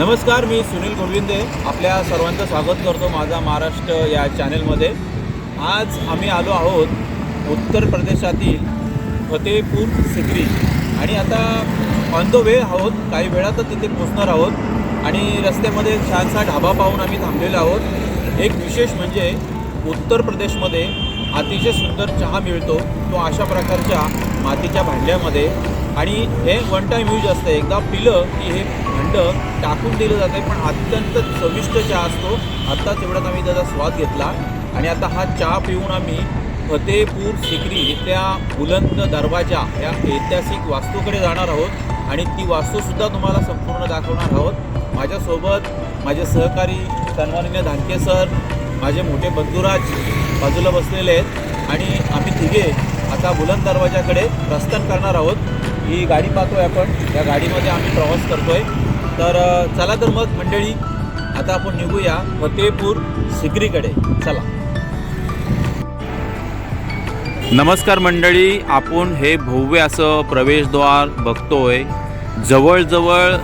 नमस्कार मी सुनील गोविंदे आपल्या सर्वांचं स्वागत करतो माझा महाराष्ट्र या चॅनेलमध्ये. आज आम्ही आलो आहोत उत्तर प्रदेशातील फतेपूर सिक्री. आणि आता ऑन द वे आहोत काही वेळातच तिथे पोचणार आहोत. आणि रस्त्यामध्ये छानसा ढाबा पाहून आम्ही थांबलेलो आहोत. एक विशेष म्हणजे उत्तर प्रदेशमध्ये अतिशय सुंदर चहा मिळतो. तो अशा प्रकारच्या मातीच्या भांड्यामध्ये. आणि हे वन टाईम यूज असतं. एकदा पिलं की हे भांडं टाकून दिलं जाते पण अत्यंत चविष्ट चहा असतो. आत्ताच एवढ्यात आम्ही त्याचा स्वाद घेतला. आणि आता हा चहा पिऊन आम्ही फतेपूर सिक्री इथल्या बुलंद दरवाजा या ऐतिहासिक वास्तूकडे जाणार आहोत. आणि ती वास्तूसुद्धा तुम्हाला संपूर्ण दाखवणार आहोत. माझ्यासोबत माझे सहकारी सन्माननीय धानके सर माझे मोठे बंधुराज बाजूला बसलेले आहेत. आणि आम्ही तिघे आता बुलंद दरवाजाकडे प्रस्थान करणार आहोत. ही गाडी पाहतोय आपण. या गाडीमध्ये आम्ही प्रवास करतोय. तर चला तर मग मंडळी आता आपण निघूया फतेपूर सिक्रीकडे. चला. नमस्कार मंडळी आपण हे भव्य असं प्रवेशद्वार बघतोय. जवळजवळ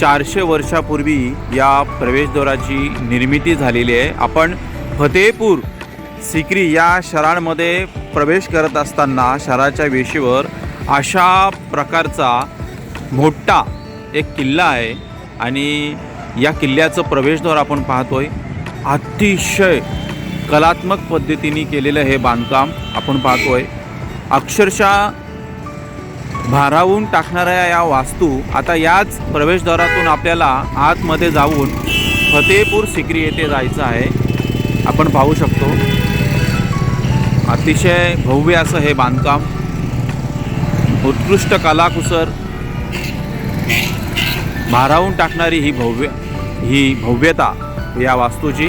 चारशे वर्षापूर्वी या प्रवेशद्वाराची निर्मिती झालेली आहे. आपण फतेपूर सिक्री या शहरांमध्ये प्रवेश करत असताना शहराच्या वेशीवर अशा प्रकारचा मोठा एक किल्ला आहे आणि या किल्ल्याचं प्रवेशद्वार आपण पाहतोय. अतिशय कलात्मक पद्धतीने केलेलं हे बांधकाम आपण पाहतोय. अक्षरशः भारावून टाकणाऱ्या या वास्तू आता याच प्रवेशद्वारातून आपल्याला आतमध्ये जाऊन फतेहपूर सिक्री येथे जायचं आहे. आपण पाहू शकतो. अतिशय भव्य असं हे बांधकाम. उत्कृष्ट कलाकुसर. भारावून टाकणारी ही भव्य ही भव्यता या वास्तूची.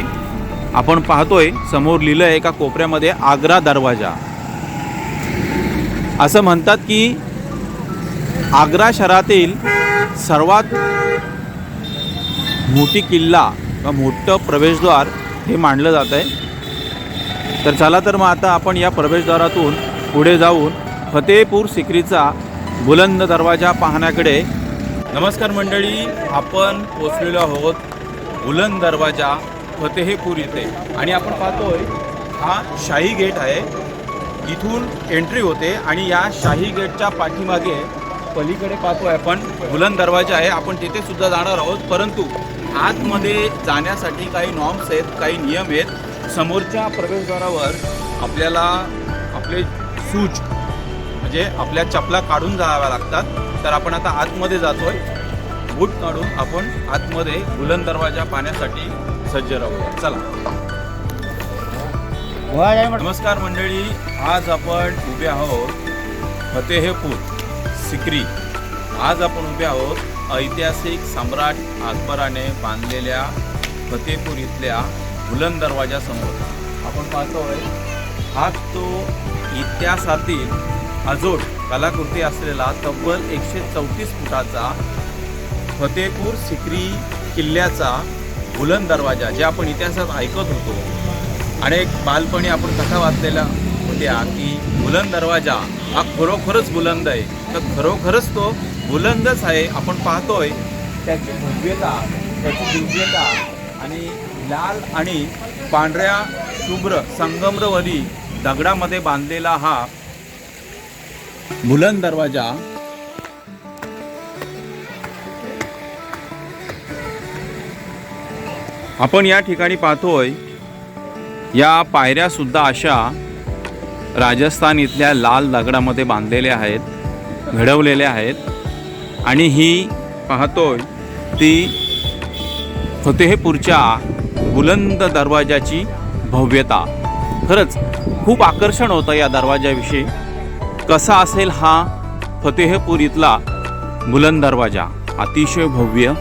आपण पाहतोय समोर लिहिलं आहे एका कोपऱ्यामध्ये आग्रा दरवाजा. असं म्हणतात की आग्रा शहरातील सर्वात मोठी किल्ला किंवा मोठं प्रवेशद्वार हे मानलं जात आहे. तर चला तर मग आता आपण या प्रवेशद्वारातून पुढे जाऊन फतेहपूर सिक्रीचा बुलंद दरवाजा पाहण्याकडे. नमस्कार मंडळी आपण पोचलेलो आहोत बुलंद दरवाजा फतेहपूर इथे. आणि आपण पाहतोय हा शाही गेट आहे. इथून एंट्री होते आणि या शाही गेटच्या पाठीमागे पलीकडे पाहतोय आपण बुलंद दरवाजा आहे. आपण तिथे सुद्धा जाणार आहोत परंतु आतमध्ये जाण्यासाठी काही नॉर्म्स आहेत काही नियम आहेत. समोरच्या प्रवेशद्वारावर आपल्याला आपले सूज म्हणजे आपल्या चपला काढून जाव्या लागतात. तर आपण आता आतमध्ये जातोय. बूट काढून आपण आतमध्ये बुलंद दरवाजा पाहण्यासाठी सज्ज राहूया. चला. नमस्कार मंडळी. आज आपण उभे आहोत फतेहपूर सिक्री. आज आपण उभे आहोत ऐतिहासिक सम्राट अकबराने बांधलेल्या फतेपूर इथल्या बुलंद दरवाजासमोर आपण पाहतोय हा तो इतिहासातील अजोड कलाकृती असलेला तब्बल एकशे चौतीस फुटाचा फतेपूर सिक्री किल्ल्याचा बुलंद दरवाजा जे आपण इतिहासात ऐकत होतो. अनेक बालपणी आपण कथा वाचलेल्या होत्या की बुलंद दरवाजा हा खरोखरच बुलंद आहे. तर खरोखरच तो बुलंदच आहे आपण पाहतोय. त्याची भव्यता त्याची दिव्यता आणि लाल आणि पांढऱ्या शुभ्र संगमरवरी दगडामध्ये बांधलेला हा बुलंद दरवाजा आपण या ठिकाणी पाहतोय या पायऱ्या सुद्धा अशा राजस्थान इथल्या लाल दगडामध्ये बांधलेले आहेत घडवलेले आहेत. आणि ही पाहतोय ती फतेहपूरच्या बुलंद दरवाजाची भव्यता. खरंच खूप आकर्षण होतं या दरवाजाविषयी कसा असेल हा फतेहपूर इथला बुलंद दरवाजा? अतिशय भव्य.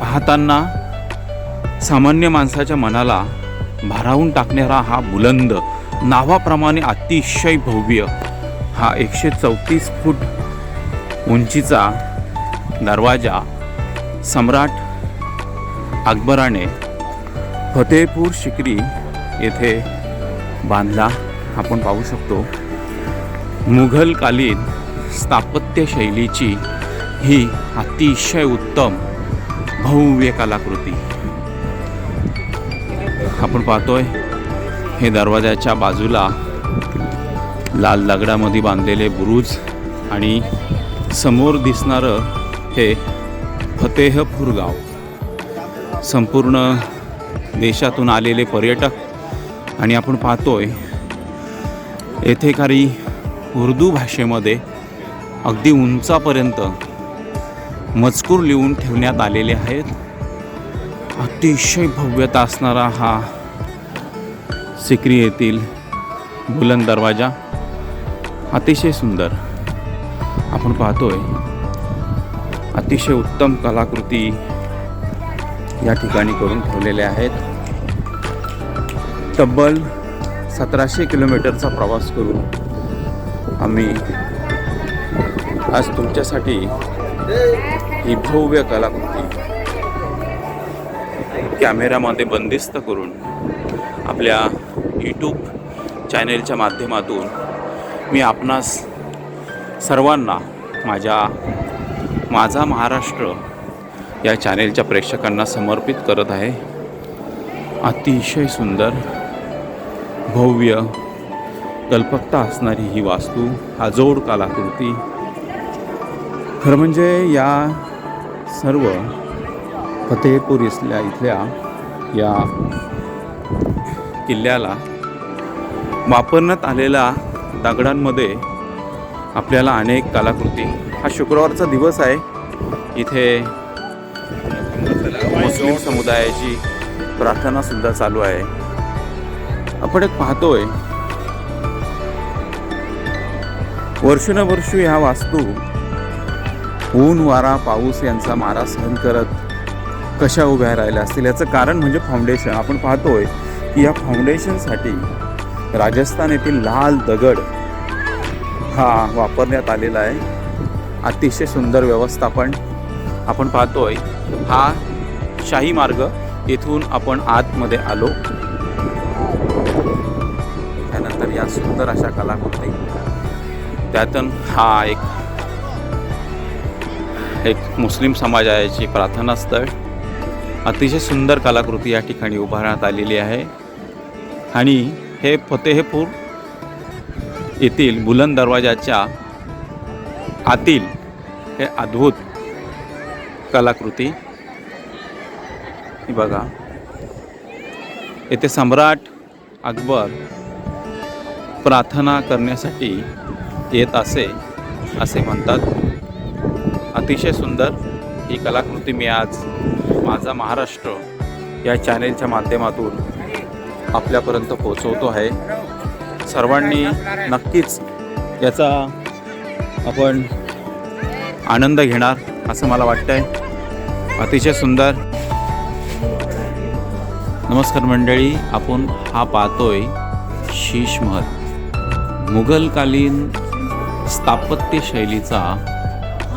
पाहताना सामान्य माणसाच्या मनाला भारावून टाकणारा हा बुलंद नावाप्रमाणे अतिशय भव्य. हा एकशे चौतीस फूट उंचीचा दरवाजा सम्राट अकबराने फतेहपूर शिकरी येथे बांधला. आपण पाहू शकतो मुघलकालीन स्थापत्य शैलीची ही अतिशय उत्तम भव्य कलाकृती. आपण पाहतोय हे दरवाजाच्या बाजूला लाल दगडामध्ये बांधलेले बुरुज आणि समोर दिसणारं हे फतेहपूर गाव. संपूर्ण देशातून आलेले पर्यटक आणि आपण पाहतोय येथे काही उर्दू भाषेमध्ये अगदी उंचापर्यंत मजकूर लिहून ठेवण्यात आलेले आहेत. अतिशय भव्यता असणारा हा सिक्री येथील बुलंद दरवाजा अतिशय सुंदर आपण पाहतोय. अतिशय उत्तम कलाकृती या ठिकाणी करून ठेवलेल्या आहेत. तब्बल सतराशे किलोमीटरचा प्रवास करून आम्ही आज तुमच्यासाठी ही भव्य कलाकृती कॅमेऱ्यामध्ये बंदिस्त करून आपल्या यूट्यूब चॅनेलच्या माध्यमातून मी आपणास सर्वांना माझ्या माझा महाराष्ट्र या चॅनेलच्या प्रेक्षकांना समर्पित करत आहे. अतिशय सुंदर भव्य कल्पकता असणारी ही वास्तू हा जोड कलाकृती. खरं म्हणजे या सर्व फतेहपूर इथल्या इथल्या या किल्ल्याला वापरण्यात आलेल्या दगडांमध्ये आपल्याला अनेक कलाकृती. हा शुक्रवारचा दिवस आहे. इथे मुस्लिम समुदायाची प्रार्थनासुद्धा चालू आहे. आपण एक पाहतोय. वर्षानुवर्ष ह्या वास्तू ऊन वारा पाऊस यांचा मारा सहन करत कशा उभ्या राहिल्या असतील? याचं कारण म्हणजे फाउंडेशन आपण पाहतोय या फाउंडेशनसाठी राजस्थान येथील लाल दगड हा वापरण्यात आलेला आहे. अतिशय सुंदर व्यवस्थापन आपण पाहतोय. हा शाही मार्ग येथून आपण आतमध्ये आलो. त्यानंतर या सुंदर अशा कलाकृती. त्यातून हा एक एक मुस्लिम समाजाची प्रार्थना स्थळ अतिशय सुंदर कलाकृती या ठिकाणी उभारण्यात आलेली आहे. आणि हे फतेहपूर येथील बुलंद दरवाजाच्या आतील हे अद्भुत कलाकृती. बघा. येथे सम्राट अकबर प्रार्थना करण्यासाठी येत असे असे म्हणतात. अतिशय सुंदर ही कलाकृती मी आज माझा महाराष्ट्र या चॅनेलच्या माध्यमातून आपल्यापर्यंत पोहोचवतो आहे. सर्वांनी नक्कीच याचा आपण आनंद घेणार असं मला वाटतं आहे अतिशय सुंदर. नमस्कार मंडळी आपण हा पाहतोय शीशमहल मुघलकालीन स्थापत्य शैलीचा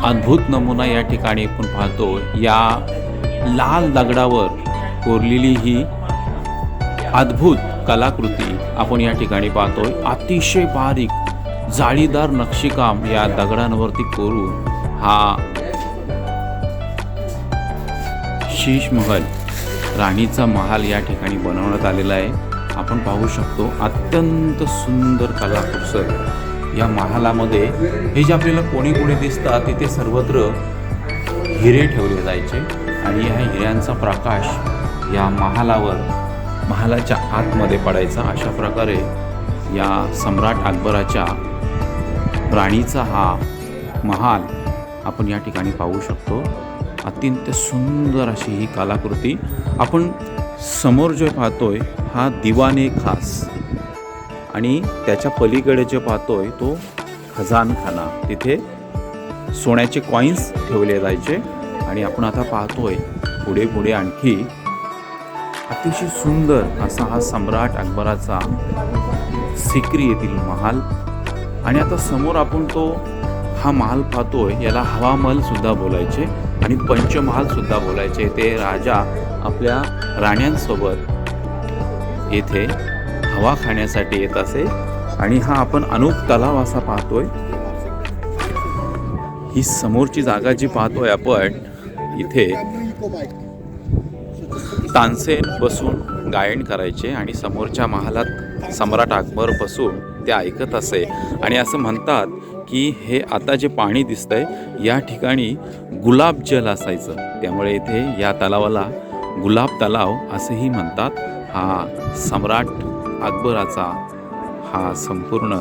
अद्भुत नमुना या ठिकाणी आपण पाहतो या लाल दगडावर कोरलेली ही अद्भुत कलाकृती आपण या ठिकाणी पाहतोय. अतिशय बारीक जाळीदार नक्षीकाम या दगडांवरती कोरून हा शीश महल राणीचा महाल या ठिकाणी बनवण्यात आलेला आहे. आपण पाहू शकतो अत्यंत सुंदर कलाकुसर. या महालामध्ये हे जे आपल्याला कोणी कोणी दिसतात तिथे सर्वत्र हिरे ठेवले जायचे. आणि ह्या हिऱ्यांचा प्रकाश या महालावर महालाच्या आतमध्ये पडायचा अशा प्रकारे या सम्राट अकबराच्या राणीचा हा महाल आपण या ठिकाणी पाहू शकतो. अत्यंत सुंदर अशी ही कलाकृती. आपण समोर जे पाहतोय हा दिवाने खास. आणि त्याच्या पलीकडे जे पाहतोय तो खजानखाना. तिथे सोन्याचे कॉईन्स ठेवले जायचे. आणि आपण आता पाहतोय पुढे पुढे आणखी अतिशय सुंदर असा हा सम्राट अकबराचा सिक्री येथील महाल. आणि आता समोर आपण तो हा महाल पाहतोय याला हवामहलसुद्धा बोलायचे आणि पंचमहालसुद्धा बोलायचे. ते राजा आपल्या राण्यांसोबत येथे हवा खाण्यासाठी येत असे. आणि हा आपण अनूप तलाव असा पाहतोय. ही समोरची जागा जी पाहतोय आपण इथे तानसेन बसून गायन करायचे आणि समोरच्या महालात सम्राट अकबर बसून ते ऐकत असे. आणि असं म्हणतात की हे आता जे पाणी दिसतंय या ठिकाणी गुलाब जल असायचं. त्यामुळे इथे या तलावाला गुलाब तलाव असंही म्हणतात. हा सम्राट अकबराचा हा संपूर्ण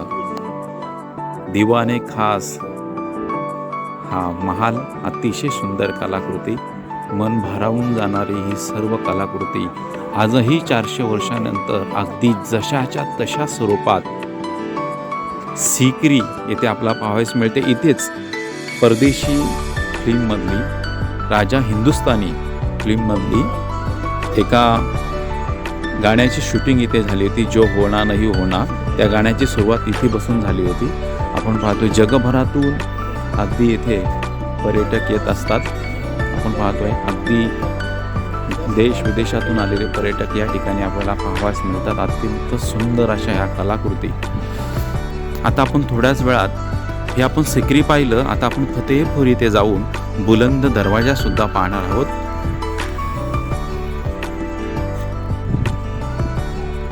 दिवाने खास हा महाल अतिशय सुंदर कलाकृती मन भारावून जाणारी ही सर्व कलाकृती आजही चारशे वर्षानंतर अगदी जशाच्या तशा स्वरूपात सिकरी येथे आपला पाहावयास मिळते. इथेच परदेशी फिल्ममधली राजा हिंदुस्तानी फिल्ममधली एका गाण्याची शूटिंग इथे झाली होती. जो होणार नाही होणार त्या गाण्याची सुरुवात इथे बसून झाली होती. आपण पाहतो जगभरातून अगदी येथे पर्यटक येत असतात. आपण पाहतोय. अगदी देश विदेशातून आलेले पर्यटक या ठिकाणी आपल्याला पाहावास मिळतात. अत्यंत सुंदर अशा ह्या कलाकृती. आता आपण थोड्याच वेळात हे आपण सिकरी पाहिलं. आता आपण फतेहपूर इथे जाऊन बुलंद दरवाजा सुद्धा पाहणार आहोत.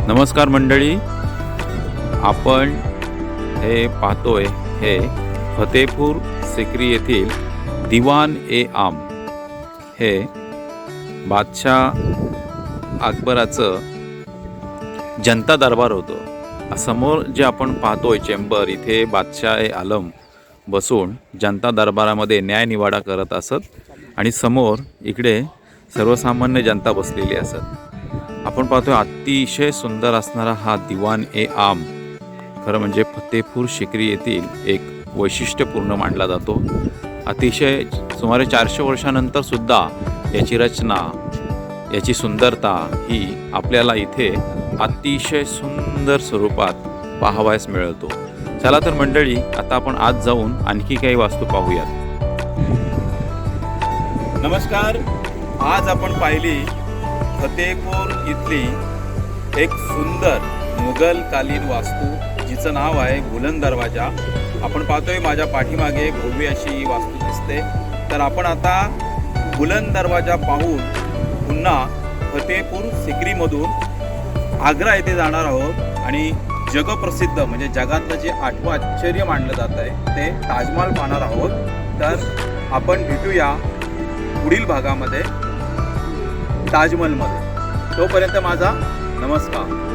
नमस्कार मंडळी. आपण हे पाहतोय हे फतेहपूर सिकरी येथील दिवान ए आम. हे बादशाह अकबराचं जनता दरबार होतं. समोर जे आपण पाहतोय चेंबर इथे बादशाह ए आलम बसून जनता दरबारामध्ये न्यायनिवाडा करत असत आणि समोर इकडे सर्वसामान्य जनता बसलेली असत. आपण पाहतोय अतिशय सुंदर असणारा हा दिवान ए आम. खरं म्हणजे फतेपूर शिकरी येथील एक वैशिष्ट्यपूर्ण मानला जातो. अतिशय सुमारे चारशे वर्षानंतर सुद्धा याची रचना याची सुंदरता ही आपल्याला इथे अतिशय सुंदर स्वरूपात पाहावयास मिळतो. चला तर मंडळी आता आपण आज जाऊन आणखी काही वास्तू पाहूयात. नमस्कार. आज आपण पाहिली फतेपूर इथली एक सुंदर मुघलकालीन वास्तू जिचं नाव आहे बुलंद दरवाजा. आपण पाहतोय माझ्या पाठीमागे भव्य अशी ही वास्तू दिसते. तर आपण आता बुलंद दरवाजा पाहून पुन्हा फतेपूर सिक्रीमधून आग्रा येथे जाणार आहोत आणि जगप्रसिद्ध म्हणजे जगातलं जे आठवं आश्चर्य मानलं जात आहे ते ताजमहाल पाहणार आहोत. तर आपण भेटूया पुढील भागामध्ये ताजमहलमध्ये. तोपर्यंत माझा नमस्कार.